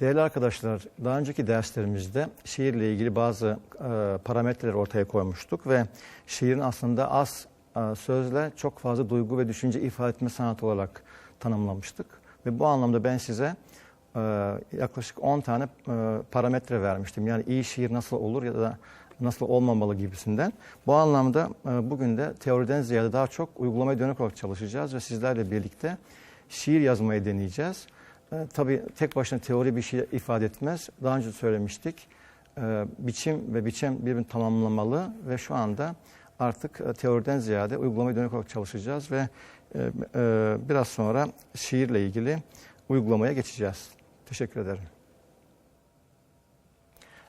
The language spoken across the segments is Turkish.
Değerli arkadaşlar, daha önceki derslerimizde şiirle ilgili bazı e, parametreler ortaya koymuştuk ve şiirin aslında az e, sözle çok fazla duygu ve düşünce ifade etme sanatı olarak tanımlamıştık. Ve bu anlamda ben size e, yaklaşık 10 tane e, parametre vermiştim. Yani iyi şiir nasıl olur ya da nasıl olmamalı gibisinden. Bu anlamda e, bugün de teoriden ziyade daha çok uygulamaya dönük olarak çalışacağız ve sizlerle birlikte şiir yazmayı deneyeceğiz. E, tabii tek başına teori bir şey ifade etmez. Daha önce söylemiştik. E, biçim ve biçim birbirini tamamlamalı ve şu anda artık e, teoriden ziyade uygulamaya dönük olarak çalışacağız ve e, biraz sonra şiirle ilgili uygulamaya geçeceğiz. Teşekkür ederim.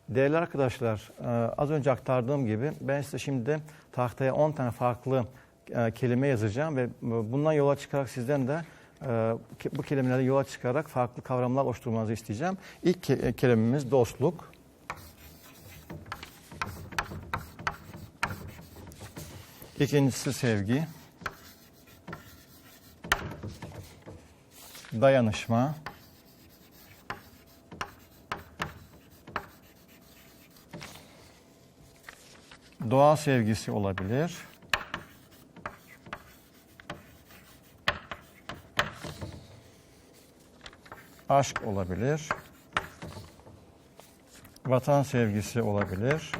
Değerli arkadaşlar, az önce aktardığım gibi ben size şimdi tahtaya 10 tane farklı kelime yazacağım ve bundan yola çıkarak sizden de bu kelimelerden yola çıkarak farklı kavramlar oluşturmanızı isteyeceğim. İlk ke- kelimemiz dostluk. İkincisi sevgi. Dayanışma. Doğa sevgisi olabilir. Aşk olabilir. Vatan sevgisi olabilir.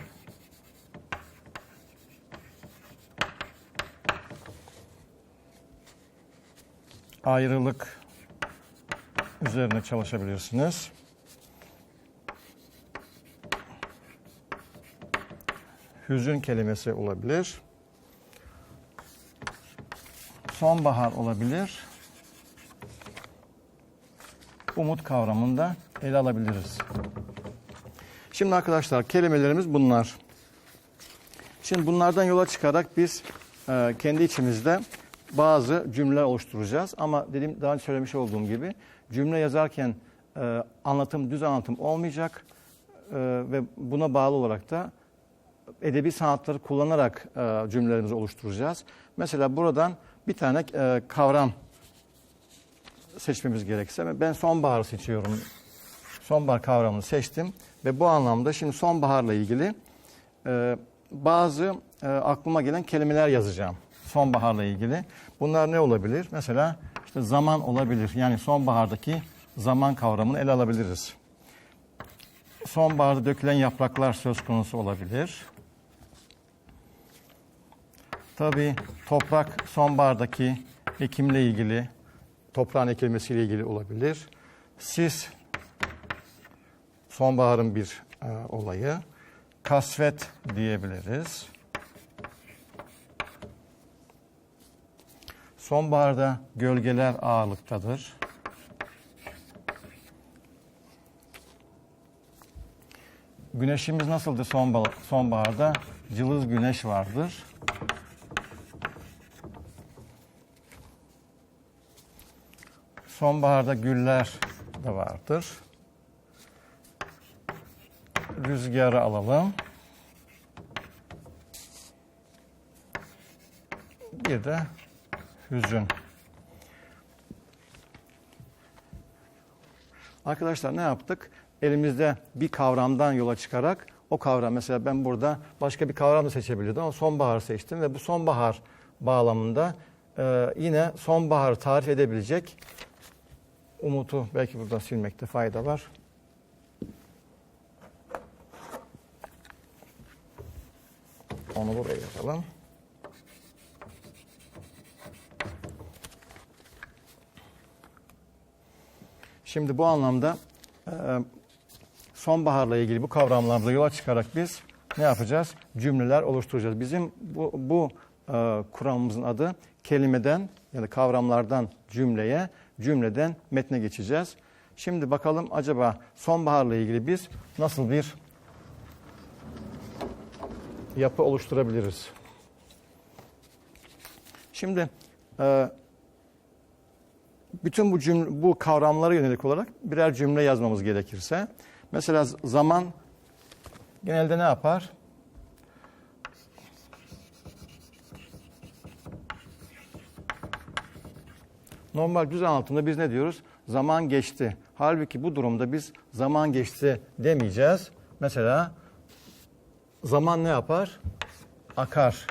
Ayrılık üzerine çalışabilirsiniz. hüzün kelimesi olabilir. Sonbahar olabilir. Umut kavramını da ele alabiliriz. Şimdi arkadaşlar kelimelerimiz bunlar. Şimdi bunlardan yola çıkarak biz e, kendi içimizde bazı cümleler oluşturacağız. Ama dediğim daha önce söylemiş olduğum gibi cümle yazarken e, anlatım düz anlatım olmayacak E, ve buna bağlı olarak da edebi sanatları kullanarak e, cümlelerimizi oluşturacağız. Mesela buradan bir tane e, kavram seçmemiz gerekirse ben sonbaharı seçiyorum. Sonbahar kavramını seçtim ve bu anlamda şimdi sonbaharla ilgili e, bazı e, aklıma gelen kelimeler yazacağım. Sonbaharla ilgili. Bunlar ne olabilir? Mesela işte zaman olabilir. Yani sonbahardaki zaman kavramını ele alabiliriz. Sonbaharda dökülen yapraklar söz konusu olabilir. Tabii toprak sonbahardaki ekimle ilgili, toprağın ekilmesiyle ilgili olabilir. Sis sonbaharın bir e, olayı. Kasvet diyebiliriz. Sonbaharda gölgeler ağırlıktadır. Güneşimiz nasıldır sonbahar, sonbaharda? Cılız güneş vardır. Sonbaharda güller de vardır. Rüzgarı alalım. Bir de hüzün. Arkadaşlar ne yaptık? Elimizde bir kavramdan yola çıkarak o kavram mesela ben burada başka bir kavram da seçebilirdim ama sonbahar seçtim ve bu sonbahar bağlamında e, yine sonbaharı tarif edebilecek Umut'u belki burada silmekte fayda var. Onu buraya yazalım. Şimdi bu anlamda e, sonbaharla ilgili bu kavramlarla yola çıkarak biz ne yapacağız? Cümleler oluşturacağız. Bizim bu, bu e, kuramımızın adı kelimeden ya da kavramlardan cümleye, cümleden metne geçeceğiz. Şimdi bakalım acaba sonbaharla ilgili biz nasıl bir yapı oluşturabiliriz? Şimdi e, bütün bu cümle, bu kavramlara yönelik olarak birer cümle yazmamız gerekirse mesela zaman genelde ne yapar? Normal düz anlatımda biz ne diyoruz? Zaman geçti. Halbuki bu durumda biz zaman geçti demeyeceğiz. Mesela zaman ne yapar? Akar.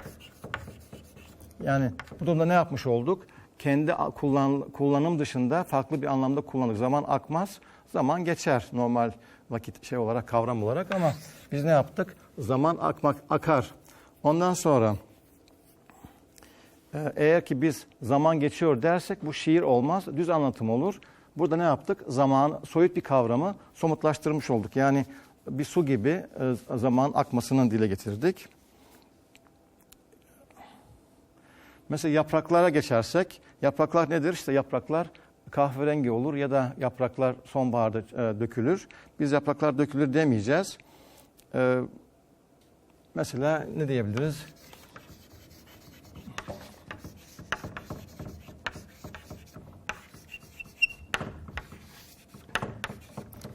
Yani bu durumda ne yapmış olduk? Kendi kullan, kullanım dışında farklı bir anlamda kullandık. Zaman akmaz, zaman geçer normal vakit şey olarak, kavram olarak ama biz ne yaptık? Zaman akmak, akar. Ondan sonra eğer ki biz zaman geçiyor dersek bu şiir olmaz, düz anlatım olur. Burada ne yaptık? Zaman, soyut bir kavramı somutlaştırmış olduk. Yani bir su gibi e, zaman akmasını dile getirdik. Mesela yapraklara geçersek, yapraklar nedir? İşte yapraklar kahverengi olur ya da yapraklar sonbaharda e, dökülür. Biz yapraklar dökülür demeyeceğiz. E, mesela ne diyebiliriz?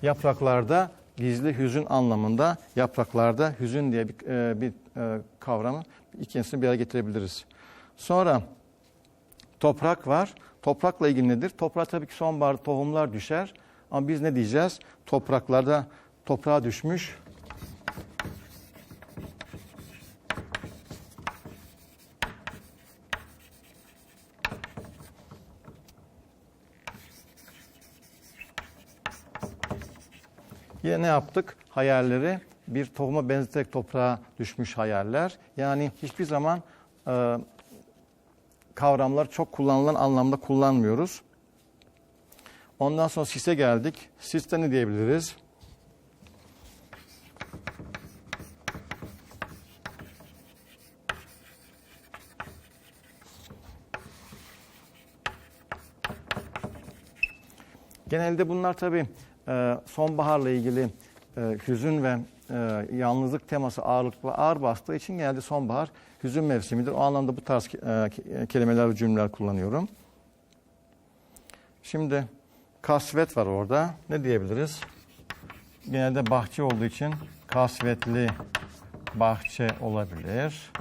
Yapraklarda gizli hüzün anlamında yapraklarda hüzün diye bir, e, bir e, kavramı ikincisini bir araya getirebiliriz. Sonra toprak var. Toprakla ilgili nedir? Toprağa tabii ki sonbahar tohumlar düşer. Ama biz ne diyeceğiz? Topraklarda toprağa düşmüş Yine ne yaptık? Hayalleri bir tohuma benzeterek toprağa düşmüş hayaller. Yani hiçbir zaman e, kavramlar çok kullanılan anlamda kullanmıyoruz. Ondan sonra sise geldik. Siste ne diyebiliriz? Genelde bunlar tabii e, sonbaharla ilgili e, hüzün ve e, yalnızlık teması ağırlıklı ağır bastığı için genelde sonbahar hüzün mevsimidir. O anlamda bu tarz e, ke- kelimeler ve cümleler kullanıyorum. Şimdi kasvet var orada. Ne diyebiliriz? Genelde bahçe olduğu için kasvetli bahçe olabilir.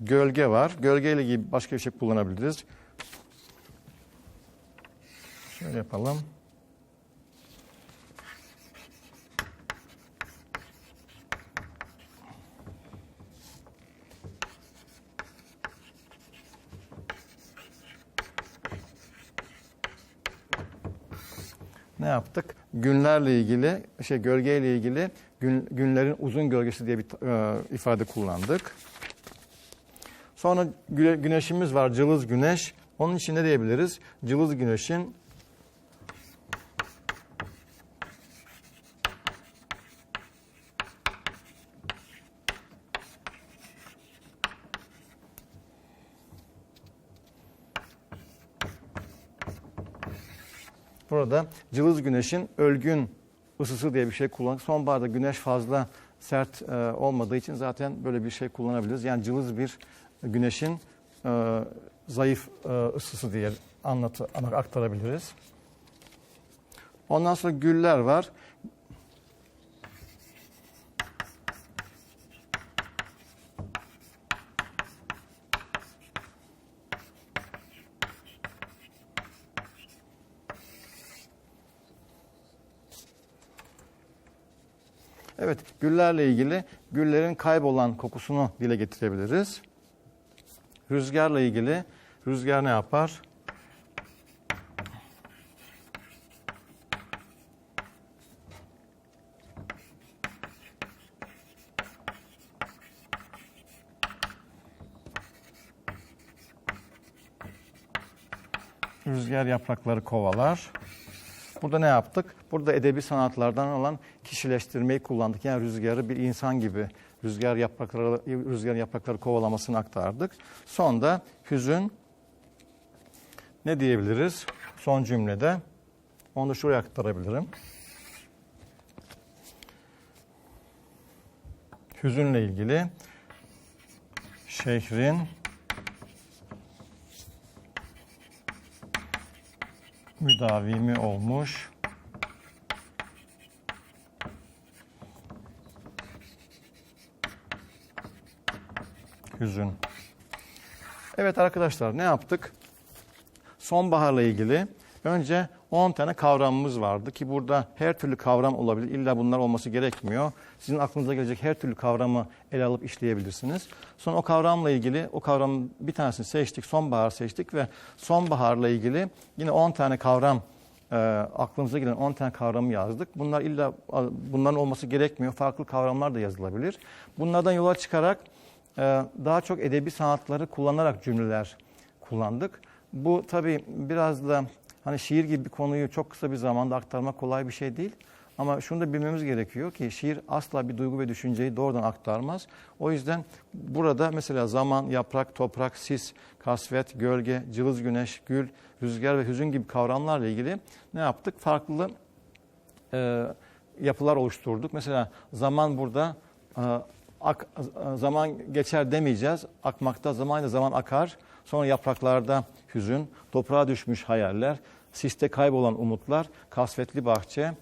Gölge var. Gölgeyle ilgili başka bir şey kullanabiliriz. Şöyle yapalım. Ne yaptık? Günlerle ilgili, şey gölgeyle ilgili gün, günlerin uzun gölgesi diye bir e, ifade kullandık. Sonra güne- güneşimiz var, cılız güneş. Onun için ne diyebiliriz? Cılız güneşin Burada cılız güneşin ölgün ısısı diye bir şey kullandık. Sonbaharda güneş fazla sert e, olmadığı için zaten böyle bir şey kullanabiliriz. Yani cılız bir güneşin e, zayıf e, ısısı diye anlatı aktarabiliriz. Ondan sonra güller var. Evet, güllerle ilgili güllerin kaybolan kokusunu dile getirebiliriz. Rüzgarla ilgili rüzgar ne yapar? Rüzgar yaprakları kovalar. Burada ne yaptık? Burada edebi sanatlardan olan kişileştirmeyi kullandık. Yani rüzgarı bir insan gibi rüzgar yaprakları rüzgar yaprakları kovalamasını aktardık. Son da hüzün ne diyebiliriz? Son cümlede onu da şuraya aktarabilirim. Hüzünle ilgili şehrin müdavimi olmuş. Hüzün. Evet arkadaşlar ne yaptık? Sonbaharla ilgili önce 10 tane kavramımız vardı ki burada her türlü kavram olabilir. İlla bunlar olması gerekmiyor. Sizin aklınıza gelecek her türlü kavramı ele alıp işleyebilirsiniz. Sonra o kavramla ilgili o kavramın bir tanesini seçtik. Sonbahar seçtik ve sonbaharla ilgili yine 10 tane kavram e, aklımıza gelen 10 tane kavramı yazdık. Bunlar illa bunların olması gerekmiyor. Farklı kavramlar da yazılabilir. Bunlardan yola çıkarak daha çok edebi sanatları kullanarak cümleler kullandık. Bu tabii biraz da hani şiir gibi bir konuyu çok kısa bir zamanda aktarmak kolay bir şey değil. Ama şunu da bilmemiz gerekiyor ki şiir asla bir duygu ve düşünceyi doğrudan aktarmaz. O yüzden burada mesela zaman, yaprak, toprak, sis, kasvet, gölge, cılız güneş, gül, rüzgar ve hüzün gibi kavramlarla ilgili ne yaptık? Farklı e, yapılar oluşturduk. Mesela zaman burada e, ak, zaman geçer demeyeceğiz. Akmakta zamanla zaman akar. Sonra yapraklarda hüzün, toprağa düşmüş hayaller, siste kaybolan umutlar, kasvetli bahçe,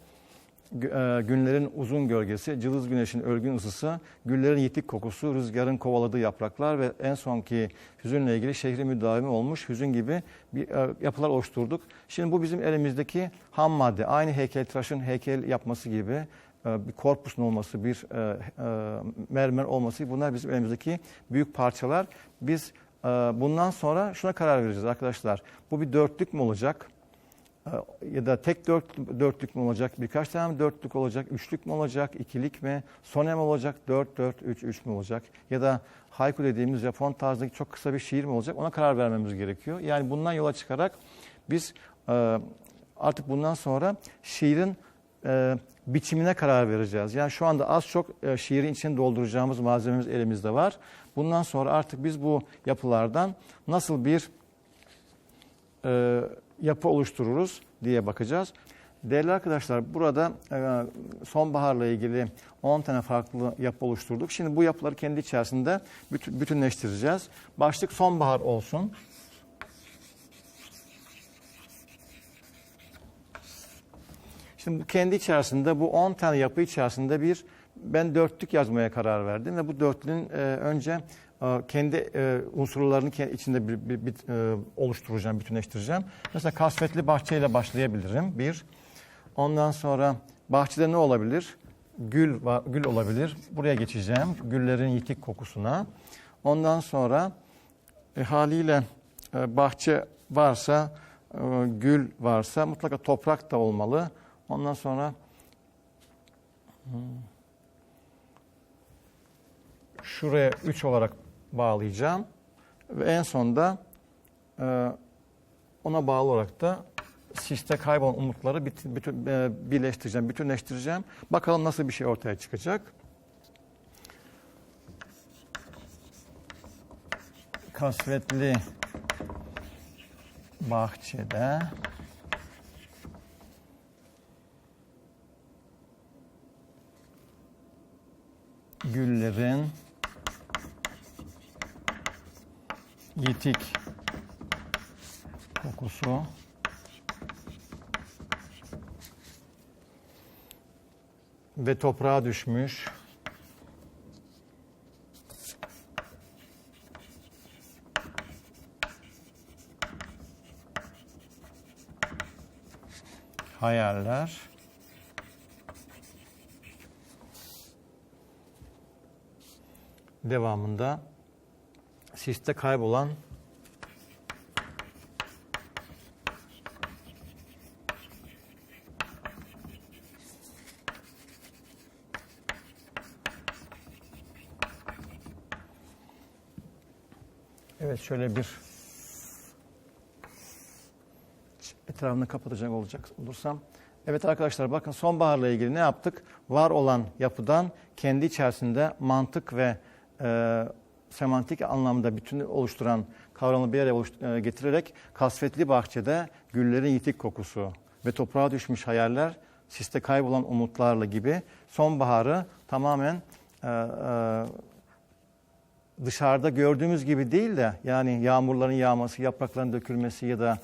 e, günlerin uzun gölgesi, cılız güneşin ölgün ısısı, güllerin yitik kokusu, rüzgarın kovaladığı yapraklar ve en sonki hüzünle ilgili şehri müdavimi olmuş hüzün gibi bir e, yapılar oluşturduk. Şimdi bu bizim elimizdeki ham madde. Aynı heykeltıraşın heykel yapması gibi bir korpusun olması, bir e, e, mermer olması bunlar bizim elimizdeki büyük parçalar. Biz e, bundan sonra şuna karar vereceğiz arkadaşlar. Bu bir dörtlük mü olacak? E, ya da tek dört, dörtlük mü olacak, birkaç tane mi dörtlük olacak, üçlük mü olacak, ikilik mi, sone mi olacak, dört, dört, üç, üç mü olacak? Ya da haiku dediğimiz Japon tarzındaki çok kısa bir şiir mi olacak? Ona karar vermemiz gerekiyor. Yani bundan yola çıkarak biz e, artık bundan sonra şiirin e, biçimine karar vereceğiz. Yani şu anda az çok e, şiirin içini dolduracağımız malzememiz elimizde var. Bundan sonra artık biz bu yapılardan nasıl bir e, yapı oluştururuz diye bakacağız. Değerli arkadaşlar burada e, sonbaharla ilgili 10 tane farklı yapı oluşturduk. Şimdi bu yapıları kendi içerisinde bütün, bütünleştireceğiz. Başlık sonbahar olsun. Şimdi kendi içerisinde bu 10 tane yapı içerisinde bir ben dörtlük yazmaya karar verdim ve bu dörtlünün e, önce e, kendi e, unsurlarını ke- içinde bir, bir, bir, e, oluşturacağım, bütünleştireceğim. Mesela kasvetli bahçeyle başlayabilirim. Bir. Ondan sonra bahçede ne olabilir? Gül gül olabilir. Buraya geçeceğim. Güllerin yitik kokusuna. Ondan sonra e, haliyle e, bahçe varsa, e, gül varsa mutlaka toprak da olmalı. Ondan sonra hmm, şuraya 3 olarak bağlayacağım. Ve en sonda e, ona bağlı olarak da siste kaybolan umutları e, birleştireceğim, bütünleştireceğim. Bakalım nasıl bir şey ortaya çıkacak. Kasvetli bahçede güllerin yitik kokusu. Ve toprağa düşmüş. Hayaller devamında siste kaybolan Evet şöyle bir etrafını kapatacak olacak olursam. Evet arkadaşlar bakın sonbaharla ilgili ne yaptık? Var olan yapıdan kendi içerisinde mantık ve e, semantik anlamda bütünü oluşturan kavramı bir araya e, getirerek kasvetli bahçede güllerin yitik kokusu ve toprağa düşmüş hayaller, siste kaybolan umutlarla gibi sonbaharı tamamen e, e, dışarıda gördüğümüz gibi değil de yani yağmurların yağması, yaprakların dökülmesi ya da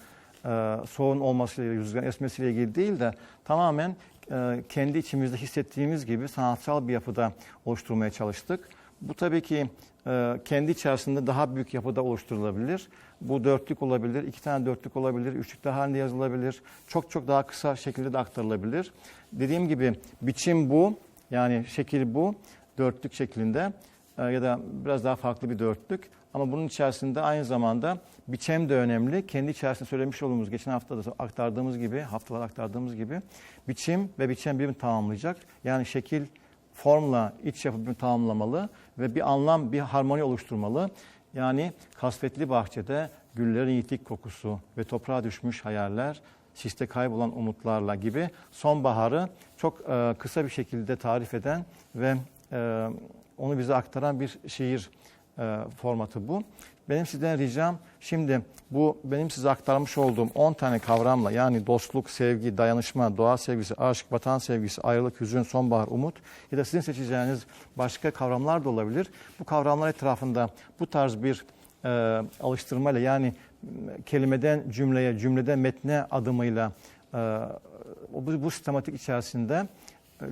e, soğun olmasıyla, rüzgar esmesiyle ilgili değil de tamamen e, kendi içimizde hissettiğimiz gibi sanatsal bir yapıda oluşturmaya çalıştık. Bu tabii ki e, kendi içerisinde daha büyük yapıda oluşturulabilir. Bu dörtlük olabilir, iki tane dörtlük olabilir, üçlükler halinde yazılabilir. Çok çok daha kısa şekilde de aktarılabilir. Dediğim gibi biçim bu, yani şekil bu, dörtlük şeklinde e, ya da biraz daha farklı bir dörtlük. Ama bunun içerisinde aynı zamanda biçem de önemli. Kendi içerisinde söylemiş olduğumuz, geçen hafta da aktardığımız gibi, haftalar aktardığımız gibi biçim ve biçem birbirini tamamlayacak. Yani şekil formla iç yapı birbirini tamamlamalı ve bir anlam, bir harmoni oluşturmalı. Yani kasvetli bahçede güllerin yitik kokusu ve toprağa düşmüş hayaller, siste kaybolan umutlarla gibi sonbaharı çok e, kısa bir şekilde tarif eden ve e, onu bize aktaran bir şiir e, formatı bu. Benim sizden ricam şimdi bu benim size aktarmış olduğum 10 tane kavramla yani dostluk, sevgi, dayanışma, doğa sevgisi, aşk, vatan sevgisi, ayrılık, hüzün, sonbahar, umut ya da sizin seçeceğiniz başka kavramlar da olabilir. Bu kavramlar etrafında bu tarz bir e, alıştırmayla yani kelimeden cümleye, cümleden metne adımıyla e, bu, bu sistematik içerisinde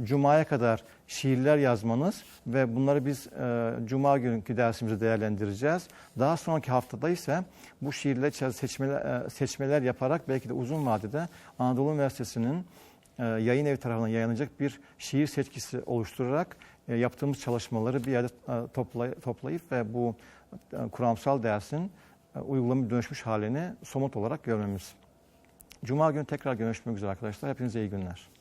Cuma'ya kadar şiirler yazmanız ve bunları biz e, Cuma günkü dersimizde değerlendireceğiz. Daha sonraki haftada ise bu şiirler seçmeler, e, seçmeler yaparak belki de uzun vadede Anadolu Üniversitesi'nin e, yayın evi tarafından yayınlanacak bir şiir seçkisi oluşturarak e, yaptığımız çalışmaları bir yerde e, toplay- toplayıp ve bu e, kuramsal dersin e, uygulama dönüşmüş halini somut olarak görmemiz. Cuma günü tekrar görüşmek üzere arkadaşlar. Hepinize iyi günler.